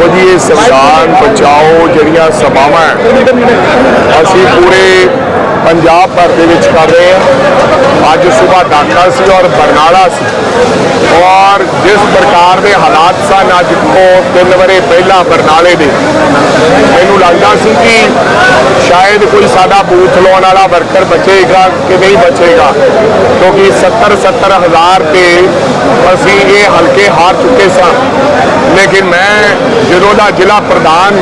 ਦੇਖੋ ਜੀ ਇਹ ਸੰਵਿਧਾਨ ਬਚਾਓ ਜਿਹੜੀਆਂ ਸਭਾਵਾਂ ਹੈ, ਅਸੀਂ ਪੂਰੇ ਪੰਜਾਬ ਭਰ ਦੇ ਵਿੱਚ ਕਰ ਰਹੇ ਹਾਂ। ਅੱਜ ਸਵੇਰ ਢਾਕਾ ਸੀ ਔਰ ਬਰਨਾਲਾ ਸੀ। ਔਰ ਜਿਸ ਪ੍ਰਕਾਰ ਦੇ ਹਾਲਾਤ ਸਨ ਅੱਜ ਤੋਂ ਤਿੰਨ ਵਰੇ ਪਹਿਲਾਂ ਬਰਨਾਲੇ ਦੇ। ਮੈਨੂੰ ਲੱਗਦਾ ਸੀ ਕਿ ਸ਼ਾਇਦ ਕੋਈ ਸਾਡਾ ਬੂਥ ਲਾਉਣ ਵਾਲਾ ਵਰਕਰ ਬਚੇਗਾ ਕਿ ਨਹੀਂ ਬਚੇਗਾ ਕਿਉਂਕਿ 70 70 ਹਜ਼ਾਰ ਤੇ ਅਸੀਂ ਇਹ ਹਲਕੇ ਹਾਰ ਚੁੱਕੇ ਸਾਂ। ਲੇਕਿਨ ਮੈਂ ਜਦੋਂ ਦਾ ਜ਼ਿਲ੍ਹਾ ਪ੍ਰਧਾਨ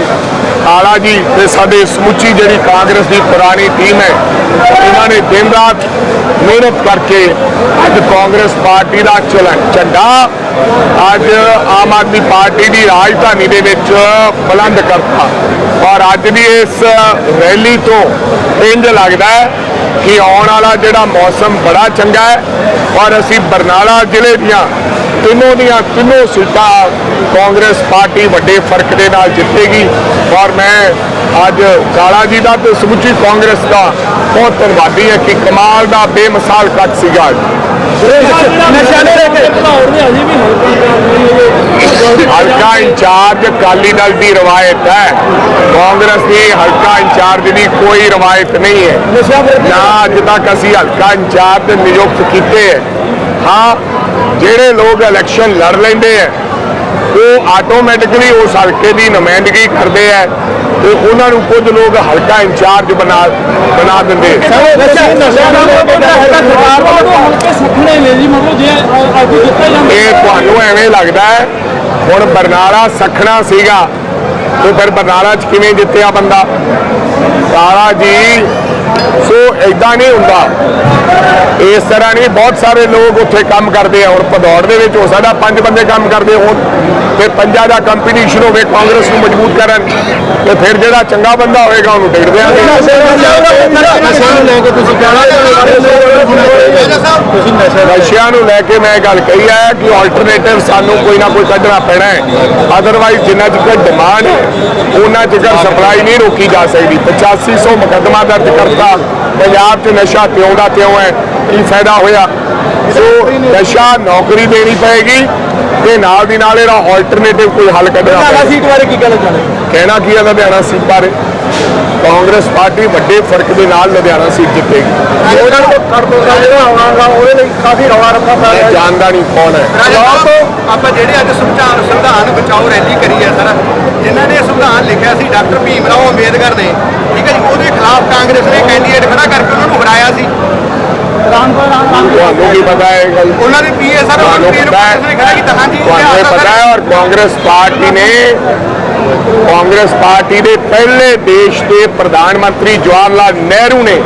ਆਲਾ ਜੀ ਤੇ ਸਾਡੇ ਸਮੁੱਚੀ ਜਿਹੜੀ ਕਾਂਗਰਸ ਦੀ ਪੁਰਾਣੀ ਟੀਮ ਹੈ ਇਹਨਾਂ ਨੇ ਦਿਨ ਰਾਤ ਮਿਹਨਤ ਕਰਕੇ ਅੱਜ ਕਾਂਗਰਸ ਪਾਰਟੀ ਦਾ ਚਲਨ ਝੰਡਾ, ਅੱਜ ਆਮ ਆਦਮੀ ਪਾਰਟੀ ਦੀ ਰਾਜਧਾਨੀ ਦੇ ਵਿੱਚ ਬੁਲੰਦ ਕਰਤਾ। ਔਰ ਅੱਜ ਦੀ ਇਸ ਰੈਲੀ ਤੋਂ ਇੰਜ ਲੱਗਦਾ ਹੈ ਕਿ ਆਉਣ ਵਾਲਾ ਜਿਹੜਾ ਮੌਸਮ ਬੜਾ ਚੰਗਾ ਹੈ, ਔਰ ਅਸੀਂ ਬਰਨਾਲਾ ਜ਼ਿਲ੍ਹੇ ਦੀਆਂ ਤਿੰਨੋਂ ਦੀਆਂ ਤਿੰਨੋਂ ਸੀਟਾਂ ਕਾਂਗਰਸ ਪਾਰਟੀ ਵੱਡੇ ਫ਼ਰਕ ਦੇ ਨਾਲ ਜਿੱਤੇਗੀ। ਔਰ ਮੈਂ ਅੱਜ ਕਾਲਾ ਜੀ ਦਾ ਤੇ ਸਮੁੱਚੀ ਕਾਂਗਰਸ ਦਾ ਬਹੁਤ ਧੰਨਵਾਦੀ ਹਾਂ ਕਿ ਕਮਾਲ ਦਾ ਬੇਮਿਸਾਲ ਕੱਟ ਸੀਗਾ ਹਲਕਾ ਇੰਚਾਰਜ ਅਕਾਲੀ ਦਲ ਦੀ ਰਵਾਇਤ ਹੈ। ਕਾਂਗਰਸ ਦੀ ਹਲਕਾ ਇੰਚਾਰਜ ਦੀ ਕੋਈ ਰਵਾਇਤ ਨਹੀਂ ਹੈ। ਨਸ਼ਾ ਨਾ ਅੱਜ ਤੱਕ ਅਸੀਂ ਹਲਕਾ ਇੰਚਾਰਜ ਨਿਯੁਕਤ ਕੀਤੇ ਹੈ। ਹਾਂ ਜਿਹੜੇ ਲੋਕ ਇਲੈਕਸ਼ਨ ਲੜ ਲੈਂਦੇ ਹੈ ਉਹ ਆਟੋਮੈਟਿਕਲੀ ਉਸ ਹਲਕੇ ਦੀ ਨੁਮਾਇੰਦਗੀ ਕਰਦੇ ਹੈ ਤੇ ਉਹਨਾਂ ਨੂੰ ਕੁਝ ਲੋਕ ਹਲਕਾ ਇੰਚਾਰਜ ਬਣਾ ਬਣਾ ਦਿੰਦੇ ਇਹ ਤੁਹਾਨੂੰ ਐਵੇਂ ਲੱਗਦਾ ਹੈ ਹੁਣ ਬਰਨਾਲਾ ਸਖਣਾ ਸੀਗਾ। ਤੇ ਫਿਰ ਬਰਨਾਲਾ 'ਚ ਕਿਵੇਂ ਜਿੱਤਿਆ ਬੰਦਾ? ਕਾਲਾ ਜੀ ਸੋ ਐਦਾਂ ਨਹੀਂ ਹੁੰਦਾ। ਇਸ ਤਰ੍ਹਾਂ ਨਹੀਂ ਬਹੁਤ ਸਾਰੇ ਲੋਕ ਉੱਥੇ ਕੰਮ ਕਰਦੇ ਆ। ਹੁਣ ਭਦੌੜ ਦੇ ਵਿੱਚ ਹੋ ਸਕਦਾ ਪੰਜ ਬੰਦੇ ਕੰਮ ਕਰਦੇ ਹੋਣ ਤੇ ਪੰਜਾਂ ਦਾ ਕੰਪੀਟੀਸ਼ਨ ਹੋਵੇ ਕਾਂਗਰਸ ਨੂੰ ਮਜ਼ਬੂਤ ਕਰਨ। ਤੇ ਫਿਰ ਜਿਹੜਾ ਚੰਗਾ ਬੰਦਾ ਹੋਏਗਾ ਉਹਨੂੰ ਟਿਕਟ ਨਸ਼ਾ ਨਸ਼ਿਆਂ ਨੂੰ ਲੈ ਕੇ ਮੈਂ ਗੱਲ ਕਹੀ ਹੈ ਕਿ ਆਲਟਰਨੇਟਿਵ ਸਾਨੂੰ ਕੋਈ ਨਾ ਕੋਈ ਕੱਢਣਾ ਪੈਣਾ ਹੈ। ਅਦਰਵਾਈਜ਼ ਜਿੰਨਾ ਚਿਰ ਡਿਮਾਂਡ ਹੈ ਉਹਨਾਂ ਚਿਰ ਸਪਲਾਈ ਨਹੀਂ ਰੋਕੀ ਜਾ ਸਕਦੀ। 8500 ਮੁਕੱਦਮਾ ਦਰਜ ਕਰਤਾ। ਪੰਜਾਬ 'ਚ ਨਸ਼ਾ ਤਿਉਂ ਦਾ ਤਿਉਂ ਹੈ? ਕੀ ਫਾਇਦਾ ਹੋਇਆ? ਸੋ ਨਸ਼ਾ ਨੌਕਰੀ ਦੇਣੀ ਪਏਗੀ ਤੇ ਨਾਲ ਦੀ ਨਾਲ ਇਹਦਾ ਆਲਟਰਨੇਟਿਵ ਕੋਈ ਹੱਲ ਕੱਢਣਾ ਪਏਗਾ। ਸੀਟ ਬਾਰੇ ਕੀ ਕਹਿਣਾ ਚਾਹੁੰਦੇ ਕਹਿਣਾ ਕੀ ਹੈ ਲੁਧਿਆਣਾ ਸੀਟ ਬਾਰੇ? ਕਾਂਗਰਸ ਪਾਰਟੀ ਵੱਡੇ ਫ਼ਰਕ ਦੇ ਨਾਲ ਲੁਧਿਆਣਾ ਸੀਟ ਜਿੱਤੇਗੀ ਉਹਨਾਂ ਨੂੰ ਕਰ ਦੋ ਜਿਹੜਾ ਆਉਣਾਗਾ ਉਹਦੇ ਲਈ ਕਾਫੀ ਰੌਲਾ ਰੱਪਾ ਪੈ ਮੈਂ ਜਾਣਦਾ ਨਹੀਂ ਕੌਣ ਹੈ। ਆਪਾਂ ਜਿਹੜੇ ਅੱਜ ਸੰਵਿਧਾਨ ਸੰਵਿਧਾਨ ਬਚਾਓ ਰੈਲੀ ਕਰੀ ਹੈ ਸਰ ਜਿਨ੍ਹਾਂ ਨੇ ਸੰਵਿਧਾਨ ਲਿਖਿਆ ਸੀ ਡਾਕਟਰ ਭੀਮ ਰਾਓ ਅੰਬੇਦਕਰ ਨੇ ਠੀਕ ਹੈ ਜੀ ਉਹਦੇ ਖਿਲਾਫ ਕਾਂਗਰਸ ਨੇ ਕੈਂਡੀਡੇਟ ਖੜਾ ਕਰਕੇ ਉਹਨਾਂ ਨੂੰ ਹਰਾਇਆ ਸੀ। ਤੁਹਾਨੂੰ ਕੀ ਪਤਾ ਹੈ ਗੱਲ? ਉਹਨਾਂ ਦੇ ਪੀਏ ਸਰ ਪੀਏ ਨੂੰ ਨੇ ਖੜਾ ਕੀਤਾ। ਹਾਂਜੀ ਤੁਹਾਨੂੰ ਪਤਾ। ਹੈ ਔਰ ਕਾਂਗਰਸ ਪਾਰਟੀ ਨੇ ਕਾਂਗਰਸ ਪਾਰਟੀ ਦੇ ਪਹਿਲੇ ਦੇਸ਼ ਦੇ ਪ੍ਰਧਾਨ ਮੰਤਰੀ ਜਵਾਹਰ ਲਾਲ ਨਹਿਰੂ ਨੇ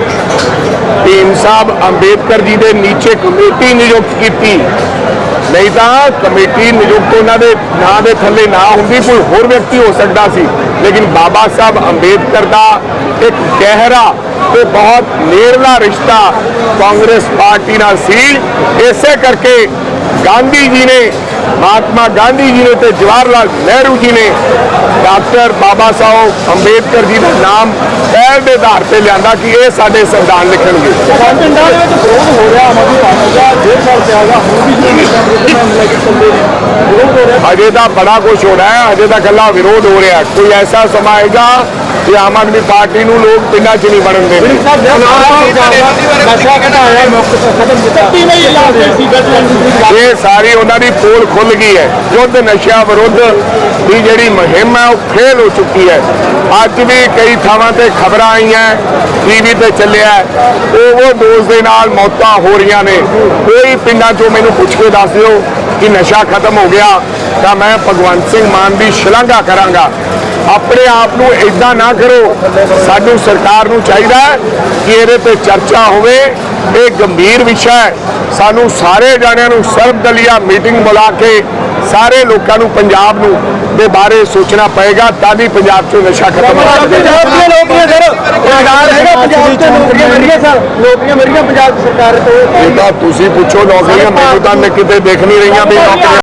ਭੀਮ ਸਾਹਿਬ ਅੰਬੇਦਕਰ ਜੀ ਦੇ ਨੀਚੇ ਕਮੇਟੀ ਨਿਯੁਕਤ ਕੀਤੀ। ਨਹੀਂ ਤਾਂ ਕਮੇਟੀ ਨਿਯੁਕਤ ਉਹਨਾਂ ਦੇ ਨਾਂ ਦੇ ਥੱਲੇ ਨਾ ਹੁੰਦੀ, ਕੋਈ ਹੋਰ ਵਿਅਕਤੀ ਹੋ ਸਕਦਾ ਸੀ। ਲੇਕਿਨ ਬਾਬਾ ਸਾਹਿਬ ਅੰਬੇਦਕਰ ਦਾ ਇੱਕ ਗਹਿਰਾ ਤੇ ਬਹੁਤ ਨੇੜਲਾ ਰਿਸ਼ਤਾ ਕਾਂਗਰਸ ਪਾਰਟੀ ਨਾਲ ਸੀ। ਇਸੇ ਕਰਕੇ ਗਾਂਧੀ ਜੀ ਨੇ ਮਹਾਤਮਾ ਗਾਂਧੀ ਜੀ ਨੇ ਤੇ ਜਵਾਹਰ ਲਾਲ ਨਹਿਰੂ ਜੀ ਨੇ ਡਾਕਟਰ ਬਾਬਾ ਸਾਹਿਬ ਅੰਬੇਦਕਰ ਜੀ ਦਾ ਨਾਮ ਪਹਿਲ ਦੇ ਆਧਾਰ ਤੇ ਲਿਆਂਦਾ ਕਿ ਇਹ ਸਾਡੇ ਸੰਵਿਧਾਨ ਲਿਖਣਗੇ ਪਿੰਡਾਂ ਦੇ ਵਿੱਚ ਵਿਰੋਧ ਹੋ ਰਿਹਾ ਆਮ ਆਦਮੀ ਪਾਰਟੀ ਦਾ ਡੇਢ ਸਾਲ ਤੇ ਆਗਾ ਹੁਣ ਵੀ ਜਿਹੜੇ ਕਾਂਗਰਸ ਨਾਲ ਲੈ ਕੇ ਚੱਲਦੇ ਨੇ ਵਿਰੋਧ ਹੋ ਰਿਹਾ ਅਜੇ ਤਾਂ ਬੜਾ ਕੁਝ ਹੋ ਰਿਹਾ ਹੈ ਅਜੇ ਤਾਂ ਗੱਲਾਂ ਵਿਰੋਧ ਹੋ ਰਿਹਾ। ਕੋਈ ਐਸਾ ਸਮਾਂ ਆਏਗਾ ਕਿ ਆਮ ਆਦਮੀ ਪਾਰਟੀ ਨੂੰ ਲੋਕ ਪਿੰਡਾਂ 'ਚ ਨਹੀਂ ਬਣਨ ਦੇਣਗੇ। ਦੇ ਇਹ ਸਾਰੀ ਉਹਨਾਂ ਦੀ ਪੋਲ ਖੁੱਲ ਗਈ ਹੈ। ਯੁੱਧ ਨਸ਼ਾ ਵਿਰੁੱਧ ਦੀ ਜਿਹੜੀ ਮੁਹਿੰਮ ਹੈ ਉਹ ਫੇਲ ਹੋ ਚੁੱਕੀ ਹੈ। ਅੱਜ ਵੀ ਕਈ ਥਾਵਾਂ ਤੇ ਖਬਰਾਂ ਆਈਆਂ ਟੀਵੀ ਤੇ ਚੱਲਿਆ। ਉਹ ਉਹ ਦੋਸਤ ਦੇ ਨਾਲ ਮੌਤਾਂ ਹੋ ਰਹੀਆਂ ਨੇ। ਕੋਈ ਪਿੰਡਾਂ 'ਚੋਂ ਮੈਨੂੰ ਪੁੱਛ ਕੇ ਦੱਸ ਦਿਓ ਕਿ ਨਸ਼ਾ ਖਤਮ ਹੋ ਗਿਆ ਤਾਂ ਮੈਂ ਭਗਵੰਤ ਸਿੰਘ ਮਾਨ ਦੀ ਸ਼ਲਾਘਾ ਕਰਾਂਗਾ। ਆਪਣੇ ਆਪ ਨੂੰ ਇਦਾਂ ਨਾ ਕਰੋ। ਸਾਨੂੰ ਸਰਕਾਰ ਨੂੰ ਚਾਹੀਦਾ ਕਿ ਇਹਦੇ ਤੇ ਚਰਚਾ ਹੋਵੇ। ਇਹ ਗੰਭੀਰ ਵਿਸ਼ਾ ਹੈ। ਸਾਨੂੰ ਸਾਰੇ ਜਾਣਿਆਂ ਨੂੰ ਸਰਬਦਲੀਆ ਮੀਟਿੰਗ ਬੁਲਾ ਕੇ ਸਾਰੇ ਲੋਕਾਂ ਨੂੰ ਪੰਜਾਬ ਨੂੰ ਦੇ ਬਾਰੇ ਸੋਚਣਾ ਪਏਗਾ ਤਾਂ ਹੀ ਪੰਜਾਬ 'ਚੋਂ ਨਸ਼ਾ ਖਤਮ ਹੋ ਪੰਜਾਬ ਜਾਵੇ ਸਰ ਸਰਕਾਰ ਹੈਗਾ ਪੰਜਾਬ ਤੇ ਨੌਕਰੀਆਂ ਮਿਲੀਆਂ ਸਰ। ਨੌਕਰੀਆਂ ਮਿਲੀਆਂ ਪੰਜਾਬ ਸਰਕਾਰ ਤੋਂ। ਇਹ ਤਾਂ ਤੁਸੀਂ ਪੁੱਛੋ ਨੌਕਰੀਆਂ ਮੈਨੂੰ ਤਾਂ ਕਿਤੇ ਦੇਖ ਨਹੀਂ ਰਹੀਆਂ ਵੀ ਨੌਕਰੀਆਂ